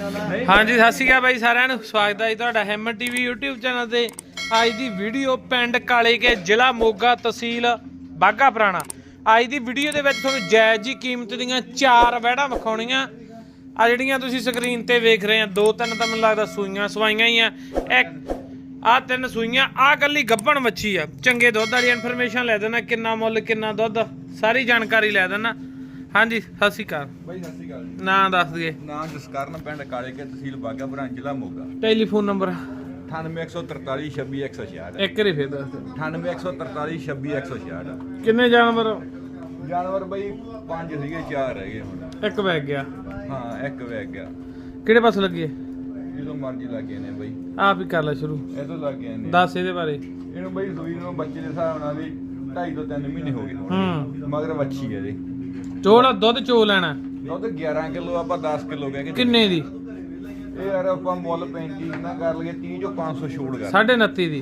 ਹਾਂਜੀ, ਸਤਿ ਸ਼੍ਰੀ ਅਕਾਲ ਬਾਈ ਸਾਰਿਆਂ ਨੂੰ। ਸਵਾਗਤ ਹੈ ਜੀ ਤੁਹਾਡਾ ਹੈਮਨ ਟੀਵੀ YouTube ਚੈਨਲ ਤੇ। ਅੱਜ ਦੀ ਵੀਡੀਓ ਪਿੰਡ ਕਾਲੇ ਕੇ ਜ਼ਿਲ੍ਹਾ ਮੋਗਾ ਤਹਿਸੀਲ ਬਾਗਾ ਪੁਰਾਣਾ। ਅੱਜ ਦੀ ਵੀਡੀਓ ਦੇ ਵਿੱਚ ਤੁਹਾਨੂੰ ਜਾਇਜ਼ ਜੀ ਕੀਮਤ ਦੀਆਂ ਚਾਰ ਵਹਿੜਾਂ ਵਿਖਾਉਣੀਆਂ। ਆ ਜਿਹੜੀਆਂ ਤੁਸੀਂ ਸਕਰੀਨ ਤੇ ਵੇਖ ਰਹੇ ਆ, ਦੋ ਤਿੰਨ ਤਾਂ ਮੈਨੂੰ ਲੱਗਦਾ ਸੂਈਆਂ ਸਵਾਈਆਂ ਹੀ ਆ। ਇੱਕ ਆ ਤਿੰਨ ਸੂਈਆਂ ਆ ਕੱਲੀ ਗੱਬਣ ਮੱਛੀ ਆ। ਚੰਗੇ ਦੁੱਧ ਵਾਲੀ ਇਨਫੋਰਮੇਸ਼ਨ ਲੈ ਦੇਣਾ, ਕਿੰਨਾ ਮੁੱਲ, ਕਿੰਨਾ ਦੁੱਧ, ਸਾਰੀ ਜਾਣਕਾਰੀ ਲੈ ਦੇਣਾ। ਹਾਂਜੀ ਸਤਿ ਸ਼੍ਰੀ ਅਕਾਲ। ਬਾਈ ਸਤਿ ਸ਼੍ਰੀ ਅਕਾਲ ਜੀ। ਨਾਂ ਦੱਸ ਦਈਏ। ਨਾਂ ਜਸਕਰਨ ਪਿੰਡ ਕਾਲੇ ਕੇ ਤਹਿਸੀਲ ਬਾਗਾਪੁਰਾ ਜ਼ਿਲ੍ਹਾ ਮੋਗਾ। Telephone number. 98143 26166 ਇੱਕ ਵਾਰੀ ਫੇਰ ਦੱਸ ਦਿਓ। 98143 26166 ਕਿੰਨੇ ਜਾਨਵਰ? ਜਾਨਵਰ ਬਾਈ ਪੰਜ ਸੀਗੇ ਚਾਰ ਰਹਿ ਗਏ ਹੁਣ। ਇੱਕ ਵੈਗ ਗਿਆ। ਹਾਂ ਇੱਕ ਵੇਗ ਗਿਆ। ਕਿਹੜੇ ਪਾਸੇ ਲੱਗੇ? ਜਦੋਂ ਮਰਜ਼ੀ ਲੱਗੇ ਨੇ ਬਾਈ। ਆਪ ਹੀ ਕਰ ਲੈ ਸ਼ੁਰੂ। ਇਹ ਤੋਂ ਲੱਗੇ ਨੇ ਦੱਸ ਇਹਦੇ ਬਾਰੇ। ਇਹਨੂੰ ਬਾਈ ਸੂਈ ਨੂੰ ਬੱਚੇ ਦੇ ਹਿਸਾਬ ਨਾਲ ਵੀ 2.5 ਤੋਂ 3 ਮਹੀਨੇ ਹੋ ਗਏ ਹੁਣ। ਹੂੰ। ਮਗਰ ਵੱਛੀ ਹੈ ਜੀ ਚੋਲ ਦੁੱਧ ਚੋ ਲੈਣਾ। ਦੁੱਧ 11 ਕਿਲੋ ਆਪਾਂ 10 ਕਿਲੋ ਕਹਿ ਕੇ ਕਿੰਨੇ ਦੀ ਇਹ ਯਾਰ ਆਪਾਂ ਮੁੱਲ 35 ਨਾ ਕਰ ਲਈਏ 30 ਚੋਂ 500 ਛੋੜ ਕਰ। 29.5 ਦੀ।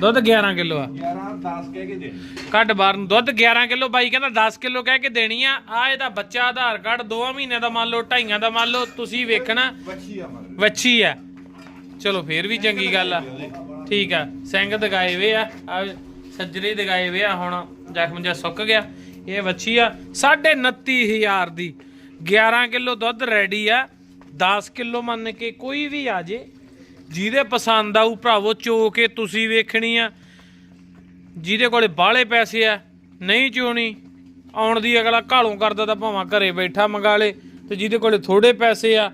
ਦੁੱਧ 11 ਕਿਲੋ ਆ। 11 10 ਕਹਿ ਕੇ ਦੇ। ਕੱਢ ਬਾਹਰ ਨੂੰ। ਦੁੱਧ 11 ਕਿਲੋ ਬਾਈ ਕਹਿੰਦਾ 10 ਕਿਲੋ ਕਹਿ ਕੇ ਦੇਣੀ ਆ। ਆ ਇਹਦਾ ਬੱਚਾ ਆਧਾਰ ਕਾਰਡ 2 ਮਹੀਨਿਆਂ ਦਾ ਮੰਨ ਲਓ ਢਾਈਆਂ ਦਾ ਮੰਨ ਲਓ ਤੁਸੀਂ ਵੇਖਣਾ। ਵੱਛੀ ਆ ਵੱਛੀ ਆ। ਚਲੋ ਫੇਰ ਵੀ ਚੰਗੀ ਗੱਲ ਆ। ਠੀਕ ਆ। ਸਿੰਘ ਦਗਾਏ ਵੇ ਆ। ਆ ਸੱਜਰੇ ਦਗਾਏ ਵੇ ਆ। ਹੁਣ ਜ਼ਖਮ ਜਿਹਾ ਸੁੱਕ ਗਿਆ। ਇਹ ਵੱਛੀ ਆ 29000 ਦੀ। 11 ਕਿਲੋ ਦੁੱਧ ਰੈਡੀ ਆ 10 ਕਿਲੋ ਮੰਨ ਕੇ ਕੋਈ ਵੀ ਆ ਜੇ। ਜਿਹਦੇ ਪਸੰਦ ਆਊ ਭਰਾਵੋ ਚੋ ਕੇ ਤੁਸੀਂ ਵੇਖਣੀ ਆ। ਜਿਹਦੇ ਕੋਲੇ ਬਾਹਲੇ ਪੈਸੇ ਆ ਨਹੀਂ ਚੋਣੀ ਆਉਣ ਦੀ ਅਗਲਾ ਘਾਲੋਂ ਕਰਦਾ ਤਾਂ ਭਾਵੇਂ ਘਰੇ ਬੈਠਾ ਮੰਗਾ ਲੇ ਤੇ ਜਿਹਦੇ ਕੋਲੇ ਥੋੜੇ ਪੈਸੇ ਆ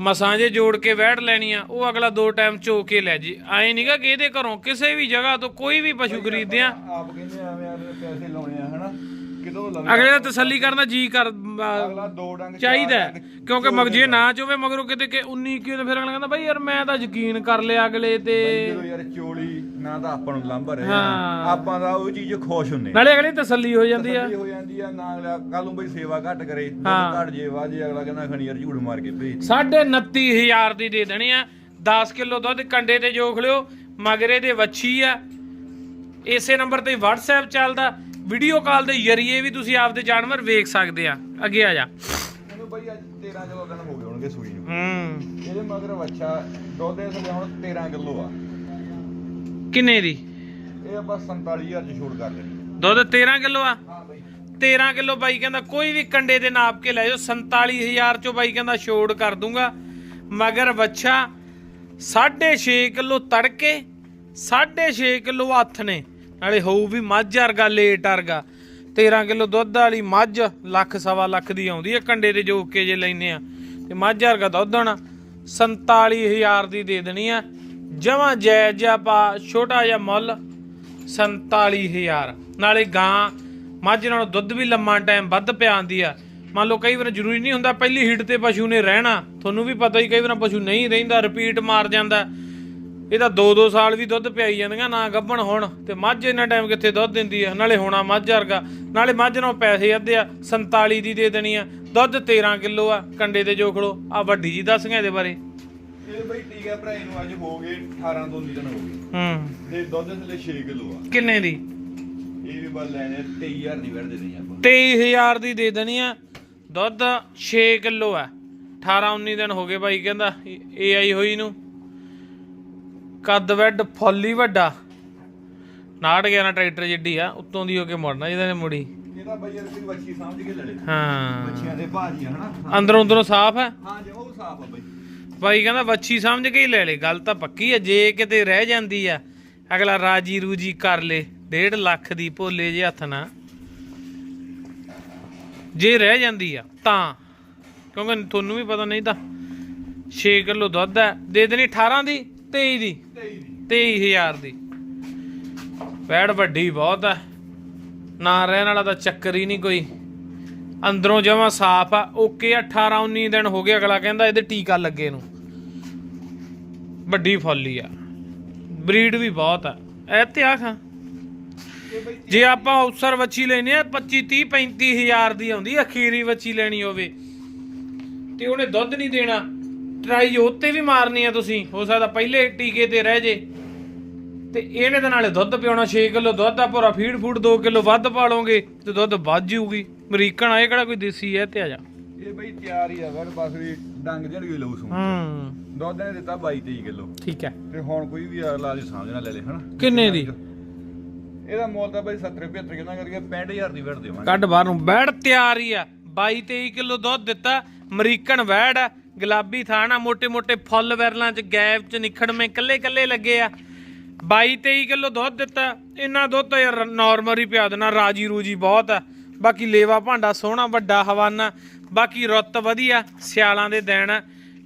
ਮਸਾਂ ਜੇ ਜੋੜ ਕੇ ਵੈੜ ਲੈਣੀ ਆ ਉਹ ਅਗਲਾ ਦੋ ਟਾਈਮ ਚੋ ਕੇ ਲੈ ਜੀ। ਐ ਨਹੀਂਗਾ ਕਿ ਇਹਦੇ ਘਰੋਂ ਕਿਸੇ ਵੀ ਜਗ੍ਹਾ ਤੋਂ ਕੋਈ ਵੀ ਪਸ਼ੂ ਖਰੀਦਦੇ ਆ। ਆਪ ਕਹਿੰਦੇ ਐਵੇਂ ਪੈਸੇ ਲਾਉਣੇ ਅਗਲੇ ਦਾ ਤਸੱਲੀ ਕਰਨਾ ਜੀ ਕਰ ਅ, ਦੋ ਡੰਗ ਚਾਰ ਚਾਹੀਦਾ ਹੈ। ਡੰਗ ਕਿਉਂਕਿ ਮਗਜੇ ਨਾ ਚੋਵੇ ਮਗਰੋਂ ਕਿਤੇ ਕਿ 19 ਕਿਉਂ ਤੇ ਫਿਰ ਅਗਲਾ ਕਹਿੰਦਾ ਬਾਈ ਯਾਰ ਮੈਂ ਤਾਂ ਯਕੀਨ ਕਰ ਲਿਆ ਅਗਲੇ ਤੇ। ਜਦੋਂ ਯਾਰ ਚੋਲੀ ਨਾ ਤਾਂ ਆਪਾਂ ਨੂੰ ਲਾਂਭਾ ਰਿਹਾ। ਹਾਂ। ਆਪਾਂ ਦਾ ਉਹ ਚੀਜ਼ ਖੁਸ਼ ਹੁੰਨੇ ਨਾਲੇ ਅਗਲੇ ਦੀ ਤਸੱਲੀ ਹੋ ਜਾਂਦੀ ਆ। ਤਸੱਲੀ ਹੋ ਜਾਂਦੀ ਆ ਨਾ ਅਗਲਾ ਕੱਲ ਨੂੰ ਬਈ ਸੇਵਾ ਘੱਟ ਕਰੇ। ਘੱਟ ਜੇ ਵਾਜੇ ਅਗਲਾ ਕਹਿੰਦਾ ਖਣੀ ਯਾਰ ਝੂਠ ਮਾਰ ਕੇ ਭੇਜ ਸਾਢੇ 29000 ਦੀ ਦੇ ਦੇਣੀ ਆ। 10 ਕਿਲੋ ਦੁੱਧ ਕੰਡੇ ਤੇ ਜੋਖ ਲਿਓ। ਮਗਰੇ ਦੇ ਵੱਛੀ ਆ। ਇਸੇ ਨੰਬਰ ਤੇ WhatsApp ਚੱਲਦਾ। ਵੀਡੀਓ ਕਾਲ ਦੇ ਜ਼ਰੀਏ ਵੀ ਤੁਸੀਂ ਆਪਦੇ ਜਾਨਵਰ ਵੇਖ ਸਕਦੇ ਆ। ਅੱਗੇ ਆ ਜਾ। ਇਹਨੂੰ ਬਈ ਅੱਜ 13 ਕਿਲੋ ਦਿਨ ਹੋ ਗਏ ਹੋਣਗੇ ਸੂਈ ਨੂੰ। ਹੂੰ। ਇਹਦੇ ਮਗਰ ਵੱਛਾ ਦੁੱਧ ਦੇ ਥੱਲੇ ਹੁਣ 13 ਕਿਲੋ ਆ। ਕਿੰਨੇ ਦੀ? ਇਹ ਆਪਾਂ 47000 ਚ ਛੋੜ ਕਰ ਲੈਣੀ ਦੁੱਧ 13 ਕਿਲੋ ਆ? ਹਾਂ ਬਈ। 13 ਕਿਲੋ ਬਾਈ ਕਹਿੰਦਾ ਕੋਈ ਵੀ ਕੰਡੇ ਦੇ ਨਾਪ ਕੇ ਲੈ ਜਾਓ 47000 ਚੋਂ ਬਾਈ ਕਹਿੰਦਾ ਛੋੜ ਕਰ ਦੂੰਗਾ। ਮਗਰ ਵੱਛਾ 6.5 ਕਿਲੋ ਤੜਕੇ 6.5 ਕਿਲੋ ਹੱਥ ਨੇ ਨਾਲੇ ਹੋਊ ਵੀ ਮੱਝ ਵਰਗਾ ਲੇਟ ਵਰਗਾ। 13 ਕਿਲੋ ਦੁੱਧ ਵਾਲੀ ਮੱਝ ਲੱਖ ਸਵਾ ਲੱਖ ਦੀ ਆਉਂਦੀ ਹੈ ਕੰਡੇ ਤੇ ਜੋਕ ਕੇ ਜੇ ਲੈਨੇ ਆ। ਤੇ ਮੱਝ ਵਰਗਾ ਦੁੱਧ ਹੋਣਾ 47000 ਦੀ ਦੇ ਦੇਣੀ ਆ। ਜਮਾ ਜਾਇਜ਼ ਜਿਹਾ ਪਾ, ਛੋਟਾ ਜਿਹਾ ਮੁੱਲ 47000 ਨਾਲੇ ਗਾਂ, ਮੱਝ ਨਾਲੋਂ ਦੁੱਧ ਵੀ ਲੰਮਾ ਟਾਈਮ ਵੱਧ ਪਿਆਉਂਦੀ ਆ। ਮੰਨ ਲਓ ਕਈ ਵਾਰ ਜ਼ਰੂਰੀ ਨਹੀਂ ਹੁੰਦਾ, ਪਹਿਲੀ ਹੀਟ ਤੇ ਪਸ਼ੂ ਨੇ ਰਹਿਣਾ। ਤੁਹਾਨੂੰ ਵੀ ਪਤਾ ਹੀ, ਕਈ ਵਾਰ ਪਸ਼ੂ ਨਹੀਂ ਰਹਿੰਦਾ ਰਿਪੀਟ ਮਾਰ ਜਾਂਦਾ। ਇਹ ਤਾਂ 2-2 ਸਾਲ ਵੀ ਦੁੱਧ ਪਿਆਈ ਜਾਂਦੀਆਂ ਨਾ ਗੱਭਣ ਹੋਣ ਤੇ ਮੱਝ ਇੰਨਾ ਟਾਈਮ ਕਿੱਥੇ ਦੁੱਧ ਦਿੰਦੀ ਆ? ਨਾਲੇ ਹੋਣਾ ਮੱਝ ਵਰਗਾ। ਨਾਲੇ ਮੱਝ ਨਾਲੋਂ ਪੈਸੇ ਅੱਧੇ ਆ 47 ਦੀ ਦੇ ਦੇਣੀ ਆ। ਦੁੱਧ 13 ਕਿਲੋ ਆ ਕੰਡੇ ਤੇ ਜੋਖ ਲਓ ਆ ਵੱਡੀ ਜੀ ਦੱਸ ਗਿਆ ਇਹਦੇ ਬਾਰੇ। ਇਹ ਬਈ ਟੀਕਾ ਭਰਾ ਨੂੰ ਅੱਜ ਹੋ ਗਏ 18 ਤੋਂ 19 ਦਿਨ ਹੋ ਗਏ। ਹੂੰ। ਤੇ ਦੁੱਧ ਦੇ ਥੱਲੇ 6 ਕਿਲੋ ਆ। ਕਿੰਨੇ ਦੀ? ਇਹ ਵੀ ਬਸ ਲੈਣੇ 23000 ਦੀ ਵੜ ਦੇ ਦੇਣੀ ਆਪਾਂ। 23000 ਦੀ ਦੇ ਦੇਣੀ ਆ। ਦੁੱਧ 6 ਕਿਲੋ ਆ। 18 19 ਦਿਨ ਹੋ ਗਏ ਬਾਈ ਕਹਿੰਦਾ ਇਹ ਆਈ ਹੋਈ ਨੂੰ। ਕੱਦ ਵੈਡ ਫੁੱਲ ਵੱਡਾ। 69 11 ਟਰੈਕਟਰ ਜਿੱਡੀ ਆ ਉੱਤੋਂ ਦੀ ਹੋ ਕੇ ਮੁੜਨਾ ਜਿਹਦੇ ਨੇ ਮੁੜੀ। ਇਹ ਤਾਂ ਬਈ ਯਾਰ ਕੋਈ ਵੱਛੀ ਸਮਝ ਕੇ ਲੈ ਲੈ ਹਾਂ। ਬੱਚਿਆਂ ਦੇ ਭਾਜੀ ਆ ਹਨਾ? ਅੰਦਰੋਂ ਅੰਦਰੋਂ ਸਾਫ਼ ਹੈ ਹਾਂ ਜੀ ਉਹ ਸਾਫ਼ ਆ ਬਈ। ਬਾਈ ਕਹਿੰਦਾ ਵੱਛੀ ਸਮਝ ਕੇ ਹੀ ਲੈ ਲੈ ਗੱਲ ਤਾਂ ਪੱਕੀ ਆ ਜੇ ਕਿਤੇ ਰਹਿ ਜਾਂਦੀ ਆ ਅਗਲਾ ਰਾਜੀ ਰੂਜੀ ਕਰ ਲੇ 1.5 ਲੱਖ ਦੀ ਭੋਲੇ ਜੇ ਹੱਥ ਨਾ ਜੇ ਰਹਿ ਜਾਂਦੀ ਆ ਤਾਂ। ਕਿਉਂਕਿ ਤੁਹਾਨੂੰ ਵੀ ਪਤਾ ਨਹੀਂ ਤਾਂ 6 ਕਿਲੋ ਦੁੱਧ ਹੈ ਦੇ ਦੇਣੀ 18 ਦੀ। 23 ਦੀ। 23000 ਦੀ। ਵੈੜ ਵੱਡੀ ਬਹੁਤ ਹੈ ਨਾ ਰਹਿਣ ਵਾਲਾ ਤਾਂ ਚੱਕਰ ਹੀ ਨਹੀਂ ਕੋਈ। ਅੰਦਰੋਂ ਜਮਾ ਸਾਫ਼ ਆ। ਓਕੇ 18 19 ਦਿਨ ਹੋ ਗਏ। ਅਗਲਾ ਕਹਿੰਦਾ ਇਹਦੇ ਟੀਕਾ ਲੱਗੇ ਨੂੰ। ਵੱਡੀ ਫੁੱਲੀ ਆ। ਬਰੀਡ ਵੀ ਬਹੁਤ ਆ। ਇਹ ਤੇ ਆ ਖਾਂ ਜੇ ਆਪਾਂ ਅਫਸਰ ਵੱਛੀ ਲੈਨੇ ਆ 25 30 35 ਹਜ਼ਾਰ ਦੀ ਆਉਂਦੀ ਅਖੀਰੀ ਵੱਛੀ ਲੈਣੀ ਹੋਵੇ। ਤੇ ਉਹਨੇ ਦੁੱਧ ਨਹੀਂ ਦੇਣਾ। ਟਰਾਈ ਉੱਤੇ ਵੀ ਮਾਰਨੀ ਆ ਤੁਸੀਂ ਹੋ ਸਕਦਾ ਪਹਿਲੇ ਟੀਕੇ ਤੇ ਰਹਿ ਜੇ। ਤੇ ਇਹਨੇ ਤਾਂ ਨਾਲੇ ਦੁੱਧ ਪਿਆਉਣਾ 6 ਕਿਲੋ ਦੁੱਧ ਆ ਪੂਰਾ ਫੀਡ ਫੂਡ 2 ਕਿਲੋ ਵੱਧ ਪਾ ਲਓਗੇ ਤੇ ਦੁੱਧ ਵੱਧ ਜਾਊਗੀ। ਅਮਰੀਕਨ ਆ ਇਹ ਕਿਹੜਾ ਕੋਈ ਦੇਸੀ ਹੈ ਤੇ ਆ ਜਾ। ਇਹ ਬਈ ਤਿਆਰ ਹੀ ਆ ਵਰ ਬਸ ਵੀ ਡੰਗ ਜਣ ਗਈ ਲਊ ਸੂ ਹੂੰ। ਦੁੱਧ ਨੇ ਦਿੱਤਾ 22 23 ਕਿਲੋ। ਠੀਕ ਹੈ। ਤੇ ਹੁਣ ਕੋਈ ਵੀ ਅਗਲਾ ਦੀ ਸਮਝ ਨਾ ਲੈ ਲੇ ਹਨਾ? ਕਿੰਨੇ ਦੀ? ਇਹਦਾ ਮੁੱਲ ਤਾਂ ਬਈ 70 75 ਕਿੰਨਾ ਕਰਕੇ 65000 ਦੀ ਵੜ ਦੇਵਾਂਗੇ। ਕੱਢ ਬਾਹਰ ਨੂੰ। ਵੈੜ ਤਿਆਰ ਹੀ ਆ। 22 23 ਕਿਲੋ ਦੁੱਧ ਦਿੱਤਾ ਅਮਰੀਕਨ ਵੈੜ ਆ। ਗੁਲਾਬੀ ਥਾ ਨਾ ਮੋਟੇ ਮੋਟੇ ਫੁੱਲ ਵੈਰਲਾਂ 'ਚ ਗੈਪ 'ਚ ਨਿਖੜਵੇਂ ਕੱਲੇ-ਕੱਲੇ ਲੱਗੇ ਆ। 22-23 ਕਿਲੋ ਦੁੱਧ ਦਿੱਤਾ। ਇੰਨਾ ਦੁੱਧ ਤਾਂ ਯਾਰ ਨਾਰਮਲ ਹੀ ਪਿਆ ਦੇਣਾ ਰਾਜੀ ਰੂਜੀ ਬਹੁਤ ਆ। ਬਾਕੀ ਲੇਵਾ ਭਾਂਡਾ ਸੋਹਣਾ, ਵੱਡਾ ਹਵਾਨਾ, ਬਾਕੀ ਰੁੱਤ ਵਧੀਆ, ਸਿਆਲਾਂ ਦੇ ਦਿਨ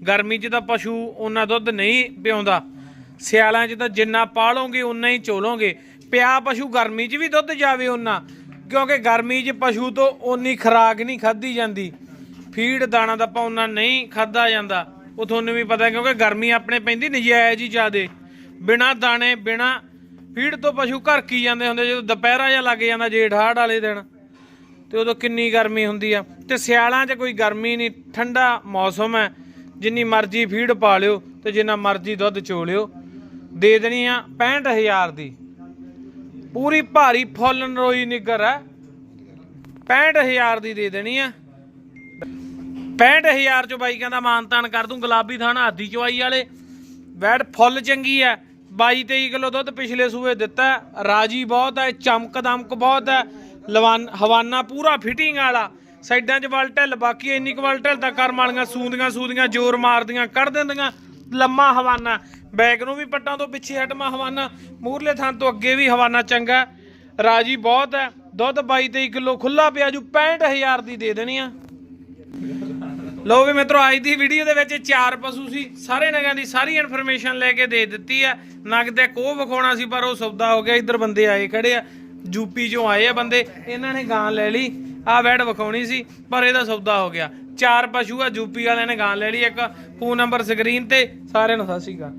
ਗਰਮੀ 'ਚ ਤਾਂ ਪਸ਼ੂ ਉਹਨਾਂ ਦੁੱਧ ਨਹੀਂ ਪਿਉਂਦਾ। ਸਿਆਲਾਂ 'ਚ ਤਾਂ ਜਿੰਨਾ ਪਾਲੋਗੇ, ਉਨਾ ਹੀ ਚੋਲੋਗੇ। ਪਿਆ ਪਸ਼ੂ ਗਰਮੀ 'ਚ ਵੀ ਦੁੱਧ ਜਾਵੇ ਉਹਨਾਂ, ਕਿਉਂਕਿ ਗਰਮੀ 'ਚ ਪਸ਼ੂ ਤੋਂ ਓਨੀ ਖਰਾਕ ਨਹੀਂ ਖਾਧੀ ਜਾਂਦੀ। ਫੀਡ ਦਾਣਾ ਦਾ ਪਾਉਣਾ ਨਹੀਂ ਖਾਦਾ ਜਾਂਦਾ। ਉਹ ਤੁਹਾਨੂੰ ਵੀ ਪਤਾ ਕਿਉਂਕਿ ਗਰਮੀ ਆਪਣੇ ਪੈਂਦੀ, ਨਜਾਇਜ਼ ਹੀ ਜ਼ਿਆਦੇ। ਬਿਨਾ ਦਾਣੇ, ਬਿਨਾ ਫੀਡ ਤੋਂ ਪਸ਼ੂ ਘਰ ਕੀ ਜਾਂਦੇ ਹੁੰਦੇ? ਜਦੋਂ ਦੁਪਹਿਰਾ ਜਾਂ ਲੱਗ ਜਾਂਦਾ, ਜੇਠ ਹਾੜ ਵਾਲੇ ਦਿਨ, ਤੇ ਉਦੋਂ ਕਿੰਨੀ ਗਰਮੀ ਹੁੰਦੀ ਆ। ਤੇ ਸਿਆਲਾਂ 'ਚ ਕੋਈ ਗਰਮੀ ਨਹੀਂ, ਠੰਡਾ ਮੌਸਮ ਹੈ। ਜਿੰਨੀ ਮਰਜ਼ੀ ਫੀਡ ਪਾ ਲਿਓ ਤੇ ਜਿੰਨਾ ਮਰਜ਼ੀ ਦੁੱਧ ਚੋ ਲਿਓ। ਦੇ ਦੇਣੀ ਆ 65000 ਦੀ। ਪੂਰੀ ਭਾਰੀ ਫੁੱਲ ਨਰੋਈ ਨਿੱਗਰ ਹੈ। 65000 ਦੀ ਦੇ ਦੇਣੀ ਆ। 65000 ਚ ਬਾਈ ਕਹਿੰਦਾ ਮਾਨਤਾਨ ਕਰ ਦੂੰ, ਗੁਲਾਬੀ ਥਾਣਾ ਆਦੀ ਚਵਾਈ ਵਾਲੇ। ਵੈੜ ਫੁੱਲ ਚੰਗੀ ਹੈ 22 23 ਕਿਲੋ ਦੁੱਧ ਪਿਛਲੇ ਸੂਏ ਦਿੱਤਾ ਰਾਜੀ ਬਹੁਤ ਹੈ ਚਮਕ ਦਮਕ ਬਹੁਤ ਹੈ ਲਵਾਨ, ਹਵਾਨਾ ਪੂਰਾ ਫਿਟਿੰਗ ਵਾਲਾ। ਸਾਈਡਾਂ 'ਚ ਵਲ ਢਿੱਲ, ਬਾਕੀ ਇੰਨੀ ਕੁ ਵਲ ਢਿੱਲ ਤਾਂ ਕਰਮ ਵਾਲੀਆਂ ਸੂੰਦੀਆਂ ਸੂਦੀਆਂ ਜ਼ੋਰ ਮਾਰਦੀਆਂ ਕੱਢ ਦਿੰਦੀਆਂ। ਲੰਮਾ ਹਵਾਨਾ। ਬੈਕ ਨੂੰ ਵੀ ਪੱਟਾਂ ਤੋਂ ਪਿੱਛੇ ਹਟਮਾ ਹਵਾਨਾ। ਮੂਰਲੇ ਥਾਂ ਤੋਂ ਅੱਗੇ ਵੀ ਹਵਾਨਾ ਚੰਗਾ ਰਾਜੀ ਬਹੁਤ ਹੈ ਦੁੱਧ 22 23 ਕਿਲੋ ਖੁੱਲਾ ਪਿਆ, ਜੂ 65000 ਦੀ ਦੇ ਦੇਣੀ ਆ। ਲੋ ਵੀ ਮਿੱਤਰੋ, ਅੱਜ ਦੀ ਵੀਡੀਓ ਦੇ ਵਿੱਚ ਚਾਰ ਪਸ਼ੂ ਸੀ। ਸਾਰੇ ਨਗਾਂ ਦੀ ਸਾਰੀ ਇਨਫੋਰਮੇਸ਼ਨ ਲੈ ਕੇ ਦੇ ਦਿੱਤੀ ਆ। ਨਗ ਦੇ ਕੋਹ ਵਿਖਾਉਣਾ ਸੀ, ਪਰ ਉਹ ਸੌਦਾ ਹੋ ਗਿਆ। ਇੱਧਰ ਬੰਦੇ ਆਏ ਖੜੇ ਆ। ਯੂਪੀ ਚੋਂ ਆਏ ਆ ਬੰਦੇ। ਇਹਨਾਂ ਨੇ ਗਾਂ ਲੈ ਲਈ। ਆ ਵੈੜ ਵਿਖਾਉਣੀ ਸੀ, ਪਰ ਇਹਦਾ ਸੌਦਾ ਹੋ ਗਿਆ। ਚਾਰ ਪਸ਼ੂ ਆ ਯੂਪੀ ਵਾਲਿਆਂ ਨੇ ਗਾਂ ਲੈ ਲਈ। ਇੱਕ ਫੋਨ ਨੰਬਰ ਸਕਰੀਨ ਤੇ, ਸਾਰਿਆਂ ਨੂੰ ਸਤਿ ਸ਼੍ਰੀ ਅਕਾਲ।